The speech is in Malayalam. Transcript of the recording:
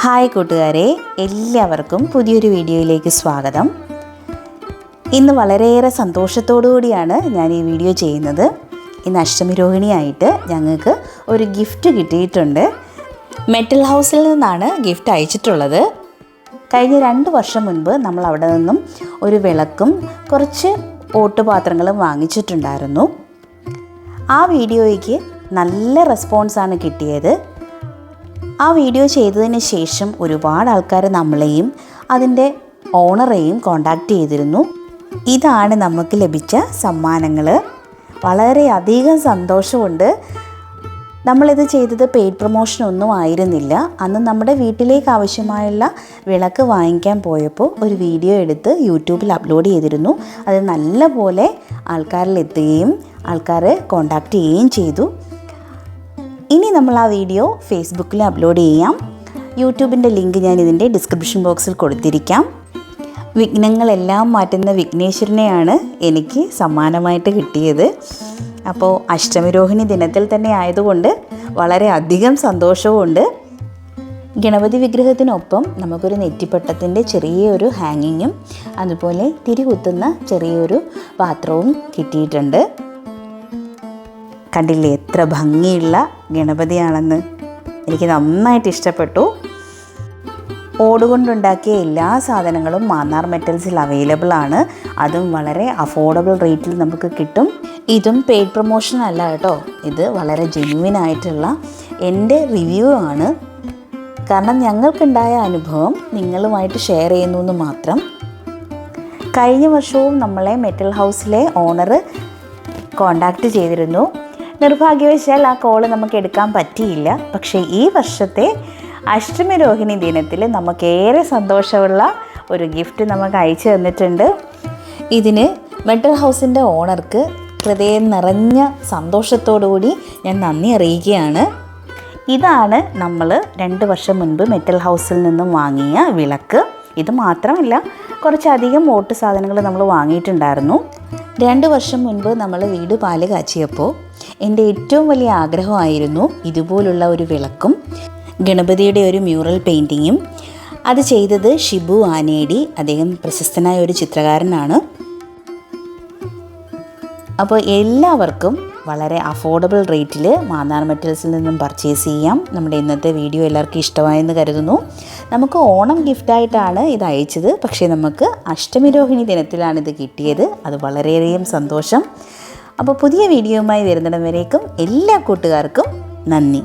ഹായ് കൂട്ടുകാരെ എല്ലാവർക്കും പുതിയൊരു വീഡിയോയിലേക്ക് സ്വാഗതം. ഇന്ന് വളരെയേറെ കൂടിയാണ് ഞാൻ ഈ വീഡിയോ ചെയ്യുന്നത്. ഇന്ന് അഷ്ടമി രോഹിണിയായിട്ട് ഞങ്ങൾക്ക് ഒരു ഗിഫ്റ്റ് കിട്ടിയിട്ടുണ്ട്. മെറ്റൽ ഹൗസിൽ നിന്നാണ് ഗിഫ്റ്റ് അയച്ചിട്ടുള്ളത്. കഴിഞ്ഞ രണ്ട് വർഷം മുൻപ് നമ്മൾ അവിടെ നിന്നും ഒരു വിളക്കും കുറച്ച് ഓട്ടുപാത്രങ്ങളും വാങ്ങിച്ചിട്ടുണ്ടായിരുന്നു. ആ വീഡിയോയ്ക്ക് നല്ല റെസ്പോൺസാണ് കിട്ടിയത്. ആ വീഡിയോ ചെയ്തതിന് ശേഷം ഒരുപാട് ആൾക്കാർ നമ്മളെയും അതിന്റെ ഓണറെയും കോണ്ടാക്ട് ചെയ്തിരുന്നു. ഇതാണ് നമുക്ക് ലഭിച്ച സമ്മാനങ്ങൾ. വളരെയധികം സന്തോഷമുണ്ട്. നമ്മളിത് ചെയ്തത് പെയ്ഡ് പ്രൊമോഷൻ ഒന്നും ആയിരുന്നില്ല. അന്ന് നമ്മുടെ വീട്ടിലേക്ക് ആവശ്യമായുള്ള വിളക്ക് വാങ്ങിക്കാൻ പോയപ്പോൾ ഒരു വീഡിയോ എടുത്ത് യൂട്യൂബിൽ അപ്ലോഡ് ചെയ്തിരുന്നു. അത് നല്ലപോലെ ആൾക്കാരിലെത്തുകയും ആൾക്കാരെ കോണ്ടാക്ട് ചെയ്യുകയും ചെയ്തു. ഇനി നമ്മൾ ആ വീഡിയോ ഫേസ്ബുക്കിൽ അപ്ലോഡ് ചെയ്യാം. യൂട്യൂബിന്റെ ലിങ്ക് ഞാൻ ഇതിന്റെ ഡിസ്ക്രിപ്ഷൻ ബോക്സിൽ കൊടുത്തിരിക്കാം. വിഘ്നങ്ങളെല്ലാം മാറ്റുന്ന വിഘ്നേശ്വരനെയാണ് എനിക്ക് സമ്മാനമായിട്ട് കിട്ടിയത്. അപ്പോൾ അഷ്ടമിരോഹിണി ദിനത്തിൽ തന്നെ ആയതുകൊണ്ട് വളരെ അധികം സന്തോഷവുമുണ്ട്. ഗണപതി വിഗ്രഹത്തിനൊപ്പം നമുക്കൊരു നെറ്റിപ്പട്ടത്തിന്റെ ചെറിയൊരു ഹാങ്ങിങ്ങും അതുപോലെ തിരികുത്തുന്ന ചെറിയൊരു പാത്രവും കിട്ടിയിട്ടുണ്ട്. കണ്ടില്ലേ എത്ര ഭംഗിയുള്ള ഗണപതിയാണെന്ന്. എനിക്ക് നന്നായിട്ട് ഇഷ്ടപ്പെട്ടു. ഓടുകൊണ്ടുണ്ടാക്കിയ എല്ലാ സാധനങ്ങളും മാന്നാർ മെറ്റൽസിൽ അവൈലബിൾ ആണ്. അതും വളരെ അഫോർഡബിൾ റേറ്റിൽ നമുക്ക് കിട്ടും. ഇതും പെയ്ഡ് പ്രൊമോഷൻ അല്ല കേട്ടോ. ഇത് വളരെ ജെന്യുവിൻ ആയിട്ടുള്ള എന്റെ റിവ്യൂ ആണ്. കാരണം ഞങ്ങൾക്കുണ്ടായ അനുഭവം നിങ്ങളുമായിട്ട് ഷെയർ ചെയ്യുന്നു എന്ന് മാത്രം. കഴിഞ്ഞ വർഷവും നമ്മളെ മെറ്റൽ ഹൗസിലെ ഓണർ കോണ്ടാക്റ്റ് ചെയ്തിരുന്നു. നിർഭാഗ്യവശാൽ ആ കോൾ നമുക്ക് എടുക്കാൻ പറ്റിയില്ല. പക്ഷേ ഈ വർഷത്തെ അഷ്ടമി രോഹിണി ദിനത്തിൽ നമുക്കേറെ സന്തോഷമുള്ള ഒരു ഗിഫ്റ്റ് നമുക്ക് അയച്ചു തന്നിട്ടുണ്ട്. ഇതിന് മെറ്റൽ ഹൗസിന്റെ ഓണർക്ക് ഹൃദയം നിറഞ്ഞ സന്തോഷത്തോടുകൂടി ഞാൻ നന്ദി അറിയിക്കുകയാണ്. ഇതാണ് നമ്മൾ രണ്ട് വർഷം മുൻപ് മെറ്റൽ ഹൗസിൽ നിന്നും വാങ്ങിയ വിളക്ക്. ഇത് മാത്രമല്ല കുറച്ചധികം വോട്ട് സാധനങ്ങൾ നമ്മൾ വാങ്ങിയിട്ടുണ്ടായിരുന്നു. രണ്ട് വർഷം മുൻപ് നമ്മൾ വീട് പാൽ കാച്ചിയപ്പോൾ എന്റെ ഏറ്റവും വലിയ ആഗ്രഹമായിരുന്നു ഇതുപോലുള്ള ഒരു വിളക്കും ഗണപതിയുടെ ഒരു മ്യൂറൽ പെയിന്റിങ്ങും അത് ചെയ്തത് ഷിബു ആനേടി അദ്ദേഹം പ്രശസ്തനായ ഒരു ചിത്രകാരനാണ്. അപ്പോൾ എല്ലാവർക്കും വളരെ അഫോർഡബിൾ റേറ്റിൽ മാന്നാർ മെറ്റൽസിൽ നിന്നും പർച്ചേസ് ചെയ്യാം. നമ്മുടെ ഇന്നത്തെ വീഡിയോ എല്ലാവർക്കും ഇഷ്ടമായെന്ന് കരുതുന്നു. നമുക്ക് ഓണം ഗിഫ്റ്റായിട്ടാണ് ഇത് അയച്ചത്. പക്ഷേ നമുക്ക് അഷ്ടമിരോഹിണി ദിനത്തിലാണ് ഇത് കിട്ടിയത്. അത് വളരെയധികം സന്തോഷം. അപ്പോൾ പുതിയ വീഡിയോയുമായി വരുന്നിടം വരേക്കും എല്ലാ കൂട്ടുകാർക്കും നന്ദി.